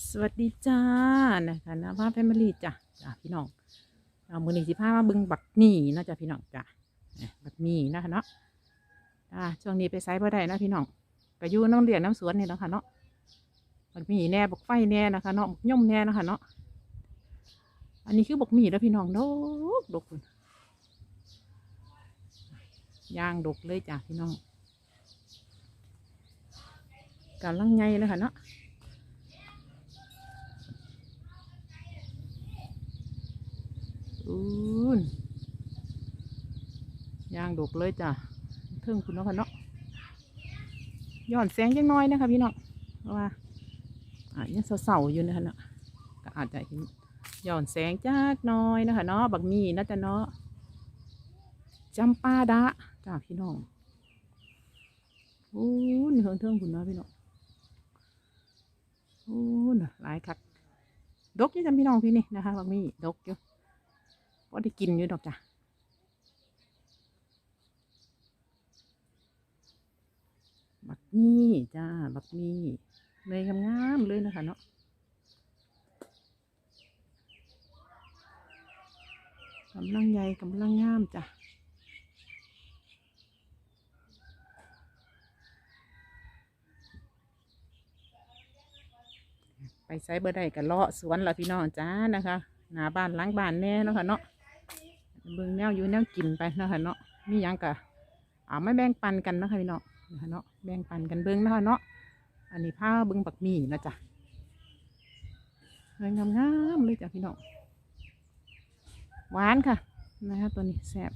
สวัสดีจ้านะคะนะว่าแฟมิลี่จ้ะจ้าพี่น้องเอามือหนึ่งสิพามาบึงบักหมี่นาะจ้ะพี่น้องจ้ะบักหมี่นะคะเนาะอ่าช่วงนี้ไปไซบ่ได้นะพี่น้องก็อยู่น้องเรียนน้ำสวนนี่แล้วค่ะเนาะบักหมี่แน่บักไฟแน่นะคะเนาะบักย่อมแน่นะคะเนาะอันนี้คือบักหมี่แล้วพี่น้องดกดกพุ่นย่างดกเลยจ้ะพี่น้องกำลังไงเลยค่ะเนาะ อู้นย่างดกเลยจ้ะเทิงคุณเนาะค่ะเนาะย้อนแสงยังน้อยนะคะพี่น้องเพราะว่าอ่ายังเสาๆอยู่นะคะเนาะก็อาจจะเห็นย้อนแสงจักน้อยนะคะเนาะบักมีนะจ๊ะเนาะจำปาดะจ้าพี่น้องอู้นเทิงเทิงคุณเนาะพี่น้องอู้นหลายคักดกยี่จ้ะพี่น้องพี่นี่นะคะบักมีดกอยู่ ก็ได้กินอยู่ดอกจ้ะบักนี่จ้าบักนี่เลยงามๆเลยนะคะเนาะกำลังใหญ่กำลังงามจ้ะไปใช้เบอร์ใดกันเลาะสวนละพี่น้องจ้านะคะ หน้าบ้านล้างบ้านแน่เนาะค่ะเนาะ เบิ่งแนวอยู่แนวกินไปเนาะคะเนาะมีหยังกะอ่าไม่แบ่งปันกันเนาะคะพี่เนาะนะคะเนาะแบ่งปันกันเบิ่งเนาะคะเนาะอันนี้ผ้าเบิ่งบักมี่นะจ๊ะเลยงามเลยจ้ะพี่น้องหวานค่ะนะคะตัวนี้แซ่บ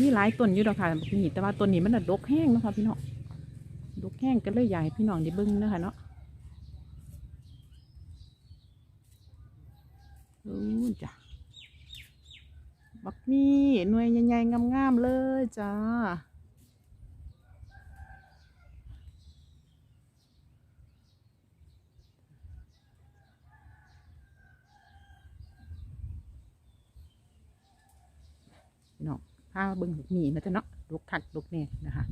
มีหลายต้นอยู่ดอกค่ะบักหมี่แต่ว่าต้นนี้มันดกแห้งนะคะพี่น้องดกแห้งก็เลยใหญ่พี่น้องได้เบิ่งนะคะเนาะ อู้จ้ะบักมี่หน่วยใหญ่ๆงามๆเลยจ้าน้องพาเบิ่งบักมี่นะจ๊ะเนาะลูกคักลูกแน่นะคะ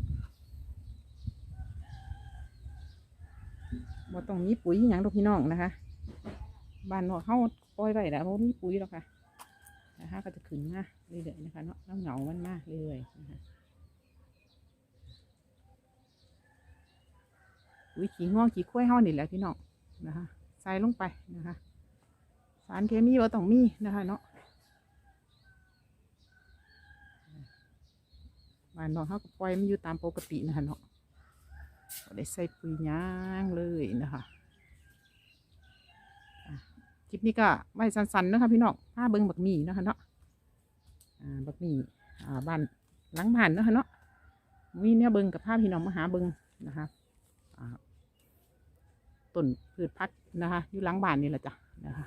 บ่ต้องมีปุ๋ยอย่างดอกพี่น้องนะคะ บ้านนอกเขา ปล่อยไว้แล้วเขามีปุ๋ยหรอกค่ะนะคะก็จะขึ้นมาเรื่อยๆนะคะเนาะน้ำเหงามันมากเรื่อยๆนะคะปุ๋ยขี้งอกขี้ข้วยเฮานี่แหละพี่น้องนะคะใส่ลงไปนะคะ สารเคมีว่าต้องมีนะคะเนาะบ้านนอกเขาก็ปล่อยมันอยู่ตามปกตินะคะเนาะได้ใส่ปุ๋ยย่างเลยนะคะ คลิปนี้ก็ไว้สั้นๆนะคะพี่น้องผ้าเบิ้งบักมี่นะคะเนาะบักมี่อ่าบ้านหลังบ้านนะคะเนาะมีเนี่ยเบิ้งกับภาพพี่น้องมาหาเบิ้งนะคะต้นพืชพักนะคะอยู่หลังบ้านนี่แหละจ้ะนะคะ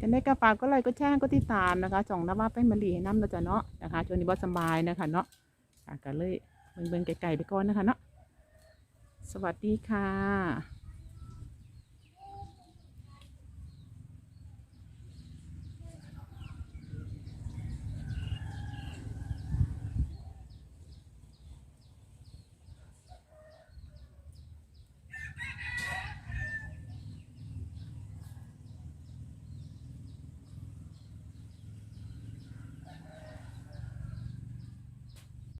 จะได้กระฝากก็ไลค์ก็แชร์ก็ติดตามนะคะจ่องนะว่าเป็นมะลีให้น้ำเราจะเนาะนะคะช่วงนี้บ่สบายนะคะเนาะก็เลยเบิงๆไกลๆไปก่อนนะคะเนาะสวัสดีค่ะ